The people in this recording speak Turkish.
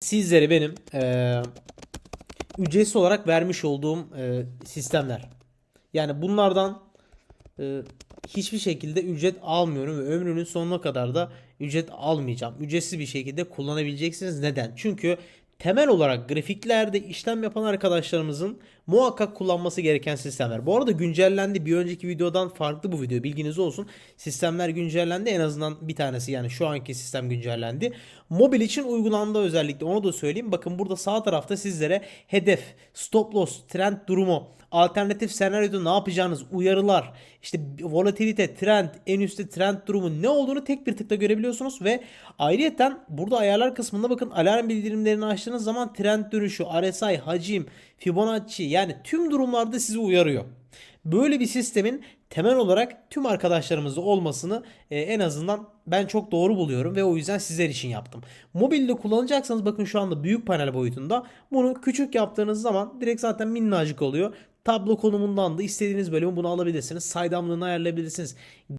sizlere benim eee ücretsiz olarak vermiş olduğum eee, sistemler. Yani bunlardan eee, hiçbir şekilde ücret almıyorum ve ömrünün sonuna kadar da ücret almayacağım. Ücretsiz bir şekilde kullanabileceksiniz. Neden? Çünkü temel olarak grafiklerde işlem yapan arkadaşlarımızın muhakkak kullanması gereken sistemler. Bu arada güncellendi. Bir önceki videodan farklı bu video. Bilginiz olsun. Sistemler güncellendi. En azından bir tanesi yani şu anki sistem güncellendi. Mobil için uygulandı özellikle. Onu da söyleyeyim. Bakın burada sağ tarafta sizlere hedef, stop loss, trend durumu, alternatif senaryoda ne yapacağınız, uyarılar, işte volatilite, trend, en üstte trend durumu ne olduğunu tek bir tıkla görebiliyorsunuz ve ayrıyeten burada ayarlar kısmında bakın alarm bildirimlerini açtığınız zaman trend dönüşü, RSI, hacim, Fibonacci yani tüm durumlarda sizi uyarıyor. Böyle bir sistemin temel olarak tüm arkadaşlarımızda olmasını e, en azından ben çok doğru buluyorum ve o yüzden sizler için yaptım. Mobilde kullanacaksanız bakın şu anda büyük panel boyutunda bunu küçük yaptığınız zaman direkt zaten minnacık oluyor. Tablo konumundan da istediğiniz bölümü bunu alabilirsiniz. Saydamlığını ayarlayabilirsiniz.